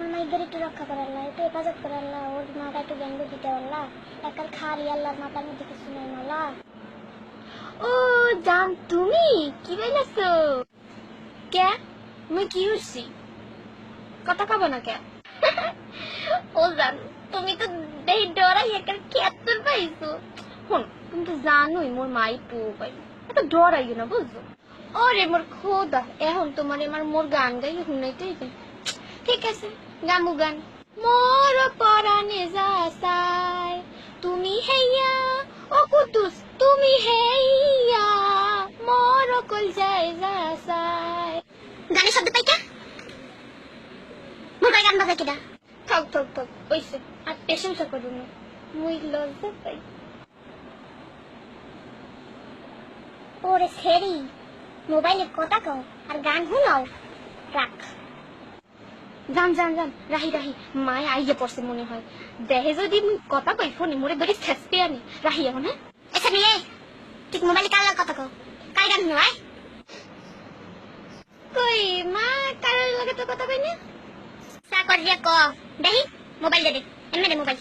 আমার মাইদের একটু রক্ষা করে আল্লাহ একটু হেফাজত করে আল্লাহ ওর মাটা একটু ব্যঙ্গ দিতে আল্লাহ একার খালি আল্লাহর মাথার মধ্যে কিছু নাই মালা ও জান তুমি কি বলেছ কে মুই কি হচ্ছি কথা কব না কে ও জান তুমি তো দেহি ডরাই একার খেয়াত্তর পাইছো শুন তুমি তো জানোই মোর মাই পু পাই এত ডরাইও না বুঝছ ওরে মোর খোদা এখন তোমার আমার মোর গান গাই শুনাইতেই পাই ঠিক আছে গামু গান মোর পরাণে যাসাই তুমি হেইয়া ও কুতুস তুমি হেইয়া মোর কল যায় যাসাই গানের শব্দ পাই কে মোবাইল গান বাজাই কেডা? থাক থাক থাক ওইসে আর প্রশংসা করো না। মুই লজ্জা পাই। ওরে সেরি মোবাইলে কথা কও আর গান শুনাও। রাখ। জান জান জান রাহি রাহি মায় আইয়ে পড়ছে মনে হয়। দেহে যদি কথা কই ফোনে মোরে ধরে ছেঁচতে আনি। রাহি এখন হ্যাঁ এসে নিয়ে ঠিক মোবাইলে কার লগে কথা কও। কাই গান শুনাও কই মা কারোর লগে তো কথা কই না? সা কর দিয়া ক। দেখি মোবাইল দে দে। এমনি দে মোবাইল।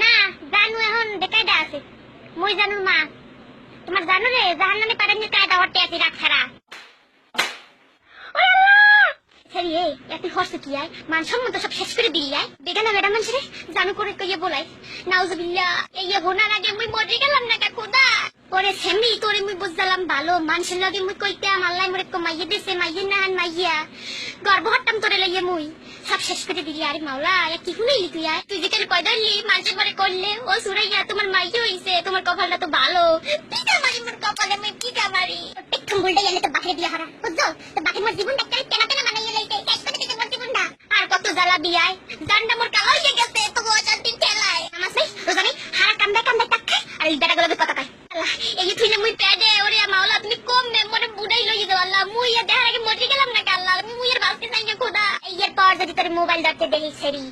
না জানু এখন বেকায়দা আছে। মই জানুর মা। তোমার জানু রে জাহান নামে পারেন যে কায়দা হটে আছে রাত ছাড়া। সরি এ এত হর্ষ কি, আয়? মান সব শেষ করে আয়। মানুষ রে, জানু করে কইয়ে বলাই। নাউজুবিল্লাহ, এই হোনার আগে মুই মরে গেলাম না কা, খোদা? পরে সেমনি তোরে মুই বুঝলাম ভালো। মানুষের লগে মুই কইতাম, আল্লাহ মরে কো মাইয়ে দেশে মাইয়ে না মাইয়া। গর্ব হট্টাম তোরে লইয়ে মুই। সব শেষ করে দিলি, আরে মাওলা কি শুনাইলি তুই, আয়? তুই যেখানে কয় ধরলি মানুষের পরে করলে? ও সুরাইয়া, তোমার মাইয়ে হইছে। তোমার কপালটা তো ভালো। পিকা মারি মোর কপালে মুই পিকা মারি। একটু উল্টে গেলে তো বাকিরে বিয়া হারা বুঝছ? তো বাকি মোর জীবনটা একটা কেনা কেনা বানাইয়ে লাইতে শেষ করে দিতে মোর জীবনটা? আর কত জ্বালা বিয়ায়। জানটা মোর কালো হয়ে গেছে তো গো অশান্তি ঠেলায়। আমার সেই রোজানি হারা কান্দে কান্দে টাকা আর এই বেটাগুলো কথা কয়। এই তুই মুই পেডে ওরে মাওলা তুমি কম নে মনে বুড়াই লই যাও, আল্লাহ। মুই এ দেখার আগে মরে গেলাম না আল্লাহ? আমি মুই এর বালতি নাই খোদা। এই এর পর যদি তোর মোবাইল ধরতে দেখি সেরি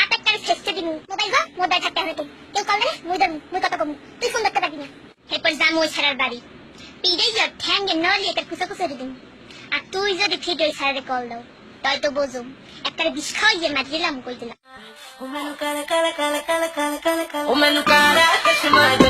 আট একটা শেষে দিন। মোবাইল গো মোবাইল থাকতে হবে তুই কেউ কল দে মুই ধরুন মুই কথা কম। তুই ফোন ধরতে পারবি না। এরপর যাম ওই ছাড়ার বাড়ি। পিড়ে যাও ঠ্যাঙ্গে নলি একটা কুসা কুসা দিন আর তুই যদি ঠিক ওই ছাড়ারে কল দাও তাই তো বোঝুম। একটা বিষ খাওয়াইয়ে মারিলাম কই দিলাম। O mano cara, cara, cara, cara, cara, cara, cara. O mano cara, que chama de